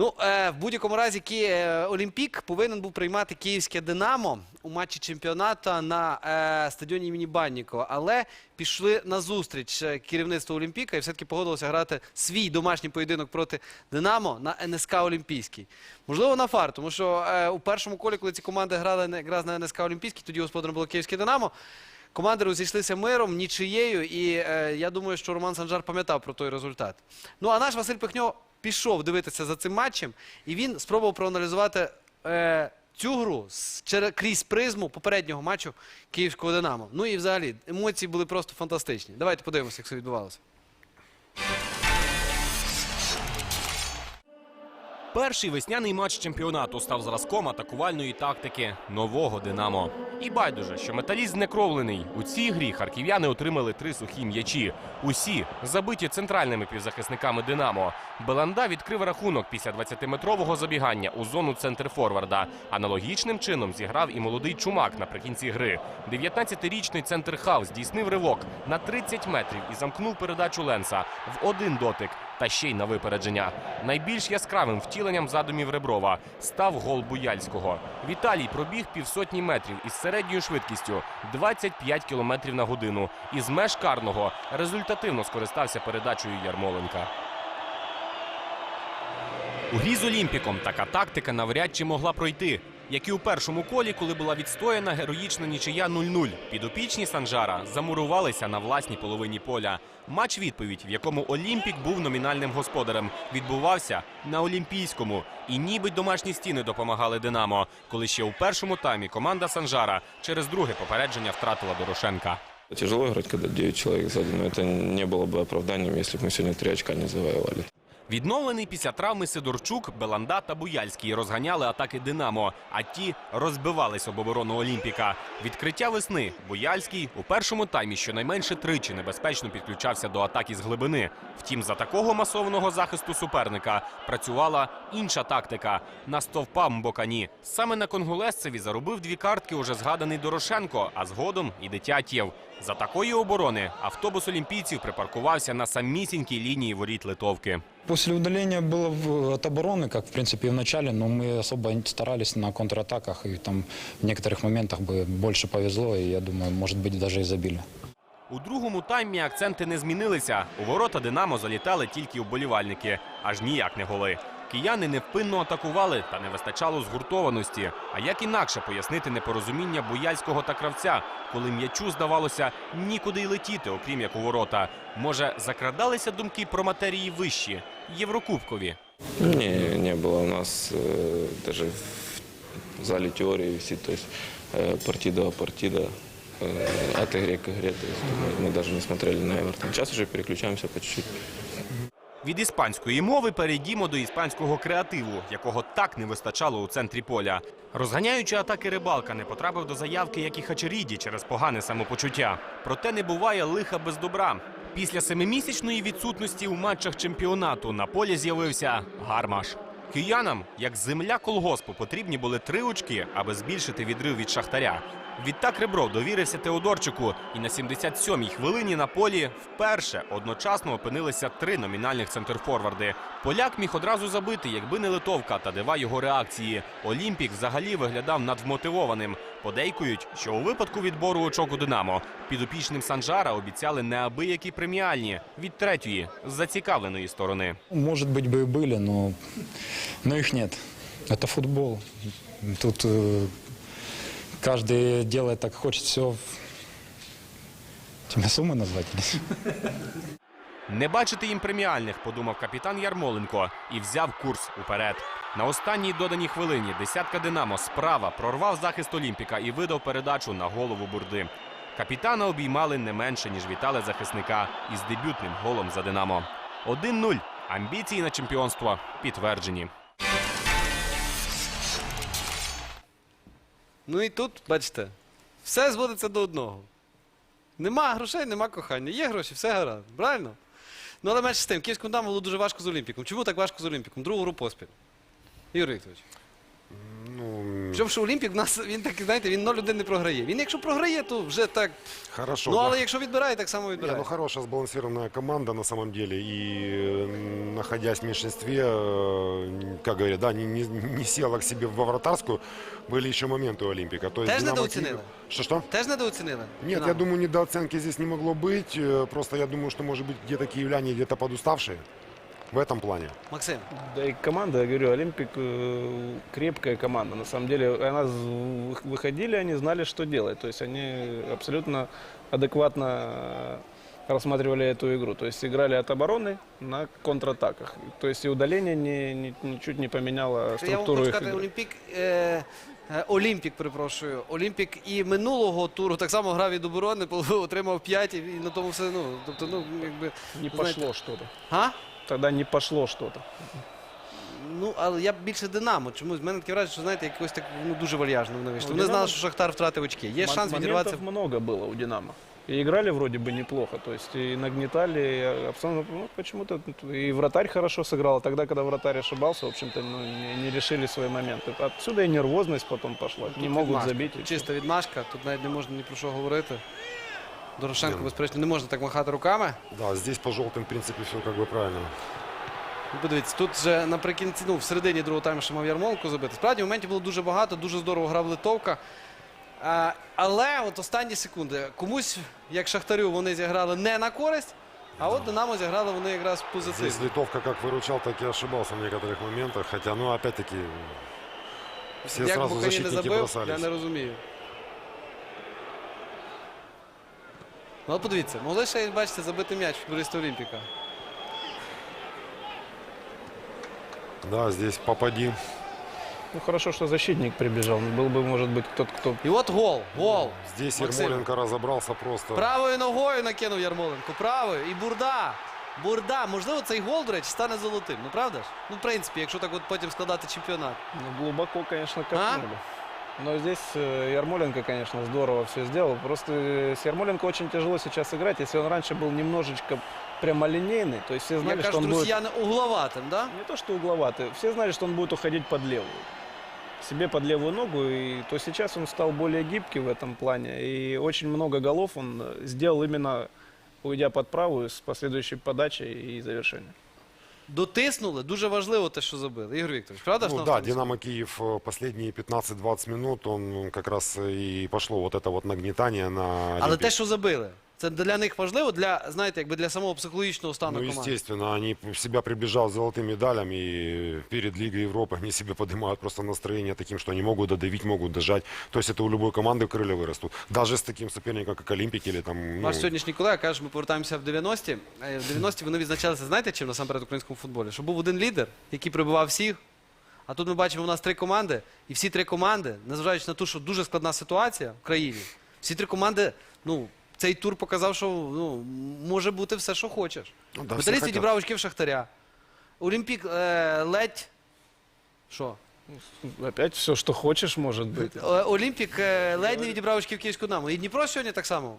Ну, е, в будь-якому разі Ки... е, Олімпік повинен був приймати київське Динамо у матчі чемпіонату на е, стадіоні імені Баннікова. Але пішли на зустріч е, керівництво Олімпіка і все-таки погодилося грати свій домашній поєдинок проти Динамо на НСК Олімпійський. Можливо, на фар, тому що е, у першому колі, коли ці команди грали якраз на НСК Олімпійський, тоді господарем було київське Динамо. Команди розійшлися миром, нічиєю, і е, я думаю, що Роман Санжар пам'ятав про той результат. Ну а наш Василь Пихньо пішов дивитися за цим матчем, і він спробував проаналізувати е, цю гру крізь призму попереднього матчу київського Динамо. Ну і взагалі емоції були просто фантастичні. Давайте подивимося, як це відбувалося. Перший весняний матч чемпіонату став зразком атакувальної тактики нового Динамо. І байдуже, що металіст знекровлений. У цій грі харків'яни отримали три сухі м'ячі. Усі забиті центральними півзахисниками Динамо. Беланда відкрив рахунок після 20-метрового забігання у зону центр форварда. Аналогічним чином зіграв і молодий чумак наприкінці гри. 19-річний центр хав здійснив ривок на 30 метрів і замкнув передачу Ленса в один дотик та ще й на випередження. Найбільш яскравим втіленням задумів Реброва став гол Буяльського. Віталій пробіг півсотні метрів із середньою швидкістю 25 км на годину. Із меж карного результативно скористався передачею Ярмоленка. У грі з Олімпіком така тактика навряд чи могла пройти Як і у першому колі, коли була відстояна героїчна нічия 0-0. Підопічні Санжара замурувалися на власній половині поля. Матч відповідь, в якому Олімпік був номінальним господарем, відбувався на Олімпійському. І ніби домашні стіни допомагали Динамо, коли ще у першому таймі команда Санжара через друге попередження втратила Дорошенка. Тяжело играть, когда 9 человек сзади, но это не было бы оправданием, если бы мы сегодня 3 очка не завоевали. Відновлений після травми Сидорчук, Беланда та Буяльський розганяли атаки Динамо, а ті розбивались об оборону Олімпіка. Відкриття весни Буяльський у першому таймі щонайменше тричі небезпечно підключався до атаки з глибини. Втім, за такого масованого захисту суперника працювала інша тактика на стовпа Мбокані. Саме на конголезцеві заробив дві картки уже згаданий Дорошенко, а згодом і Дитятєв. За такої оборони автобус олімпійців припаркувався на самісінькій лінії воріт Литовки. После удаления было в- от обороны, как в принципе и в начале, но мы особо не старались на контратаках, и там в некоторых моментах бы больше повезло, и я думаю, может быть, даже и забили. У другому таймі акценти не змінилися. У ворота Динамо залітали тільки вболівальники, аж ніяк не голи. Кияни невпинно атакували та не вистачало згуртованості. А як інакше пояснити непорозуміння Буяльського та кравця, коли м'ячу здавалося нікуди й летіти, окрім як у ворота. Може, закрадалися думки про матерії вищі, єврокубкові. Не, не было у нас э, даже в зале теории висит, то есть э, партида партида э, от игры к игре. То есть мы, мы даже не смотрели на Эвертон. Сейчас уже переключаемся по чуть-чуть. від іспанської мови перейдімо до іспанського креативу, якого так не вистачало у центрі поля. Розганяючи атаки рибалка, не потрапив до заявки, як і Хачеріді через погане самопочуття. Проте не буває лиха без добра. Після семимісячної відсутності у матчах чемпіонату на полі з'явився гармаш. Киянам, як земля колгоспу, потрібні були три очки, аби збільшити відрив від шахтаря. Відтак Ребров довірився Теодорчику, і на 77-й хвилині на полі вперше одночасно опинилися три номінальних центрфорварди. Поляк міг одразу забити, якби не литовка та дива його реакції. Олімпік взагалі виглядав надвмотивованим. Подейкують, що у випадку відбору очок у Динамо підопічним Санжара обіцяли неабиякі преміальні від третьої з зацікавленої сторони. Может быть, бы и были, но, но их нет. Это футбол. Тут э, каждый делает так хочет все. Тебя суммы назвать? Не бачити їм преміальних, подумав капітан Ярмоленко і взяв курс уперед. На останній доданій хвилині десятка Динамо справа прорвав захист Олімпіка і видав передачу на голову бурди. Капітана обіймали не менше, ніж вітали захисника із дебютним голом за Динамо. 1-0. Амбіції на чемпіонство підтверджені. Ну і тут, бачите, все зводиться до одного. Нема грошей, нема кохання. Є гроші, все гаразд. Правильно? Ну, але менше з тим, київському даму було дуже важко з Олімпіком. Чому так важко з Олімпіком? Другу гру поспіль. Ігор Вікторович. Ну, Причому, що Олімпік в нас він так, знаєте, він 0-1 не програє. Він якщо програє, то вже так. хорошо. Ну, да. але якщо відбирає, так само Не, відбирає. ну хорошая сбалансированная команда на самом деле. И э, находясь в меньшинстве, э, как говорят, да, не, не, не села к себе во вратарскую, были еще моменты у Олимпика. То есть Теж «Динамо» недооценили? Киев- Что-что? Теж недооцінили? Нет, Динамо? я думаю, недооценки здесь не могло быть. Э, Просто я думаю, что, может быть, где-то киевляне где-то подуставшие в этом плане. Максим. Да и команда, я говорю, Олимпик э, крепкая команда. На самом деле, она з- вы- выходили, они знали, что делать. То есть они абсолютно адекватно э, рассматривали эту игру. То есть играли от обороны на контратаках. То есть и удаление не, не- ничуть не поменяло Я вам структуру хочу их сказати, игры. Олімпік, е, е, Олімпік, перепрошую. Олімпік і минулого туру так само грав від оборони, отримав 5 і на тому все. Ну, тобто, ну, якби. Не знаете- пошло что-то. А? Тогда не пошло что-то. Ну, але я б більше Динамо. Чомусь в мене таке враження, що знаєте, якось так ну, дуже вальяжно вони вийшли. Ну, Вони знали, «Динамо» що Шахтар втратив очки. Є Мо- шанс відірватися. Моментов много было у «Динамо». И играли вроде бы неплохо, то есть и нагнетали, и обстановка, ну, почему-то и вратарь хорошо сыграл, а тогда, когда вратарь ошибался, в общем-то, ну, не, не решили свои моменты. Отсюда и нервозность потом пошла, не Тут могут відмашка. забить. и всё. Чиста відмашка, тут навіть не можна ні про що говорити. Дорошенко, Ні. безперечно, не можна так махати руками. Да, здесь по желтым, в принципе, все как бы правильно. Ну, Подивіться, тут вже наприкінці, ну, в середині другого тайму ще мав Ярмоленко забити. Справді, моментів було дуже багато, дуже здорово грав Литовка. А, але от останні секунди. Комусь, як Шахтарю, вони зіграли не на користь, а от Динамо зіграли вони якраз позитивно. Здесь Литовка как выручал, так и ошибался в некоторых моментах. Хотя, ну, опять-таки, все Як сразу Бухані не защитники забив, бросались. я не розумію. Ну, от подивіться, могли ще, бачите, забити м'яч футболісти Олімпіка. Да, здесь попади. Ну, хорошо, что защитник прибежал, был бы, может быть, тот, кто І от гол, гол. Здесь Максим. Ермоленко разобрался просто. Правою ногою накинув Ярмоленко. Правою. І Бурда. Бурда. Можливо, цей гол, до речі, стане золотим. Ну правда ж? Ну, в принципі, якщо так от потім складати чемпіонат. ну, глубоко, конечно, А? копнули. Но здесь э, Ярмоленко, конечно, здорово все сделал. Просто э, с Ярмоленко очень тяжело сейчас играть. Если он раньше был немножечко прямолинейный, то есть все знали, Як что кажуть он будет... росіяни угловатим, да? Не то, что угловатый. Все знали, что он будет уходить под левую. Себе под левую ногу. И то сейчас он стал более гибкий в этом плане. И очень много голов он э, сделал именно уйдя под правую с последующей подачей и завершением. Дотиснули. Дуже важливо те, що забили. Ігор Вікторович, правда ж? Ну да, останній Динамо Киев э, последние 15-20 минут, он как раз и пошло вот это вот нагнетание на Але те, що забили, це для них важливо, для, знаєте, якби для самого психологічного стану Ну, команди. естественно, они себя приближают к золотым медалям, и перед Лигой Европы они себе поднимают просто настроение таким, что они могут додавить, могут дожать. То есть это у любой команды крылья вырастут. Даже с таким соперником, как Олимпик или там... ну, Наш сьогоднішній колега каже, що ми повертаємося в 90-ті. Е, В 90-ті вони відзначалися, знаєте, чим насамперед в українському футболі? Що був один лідер, який прибивав всіх. А тут ми бачимо, у нас три команди, і всі три команди, незважаючи на те, що дуже складна ситуація в країні, всі три команди, ну, цей тур показав, що ну, може бути все, що хочеш. Ну да, всі Металіст хотять. відібрав очки в Шахтаря. Олімпік е, ледь. Що? Опять все, что хочешь, может быть. Е, Олімпік е, ледь не відібрав очки в Київську Динамо. І Дніпро сьогодні так само.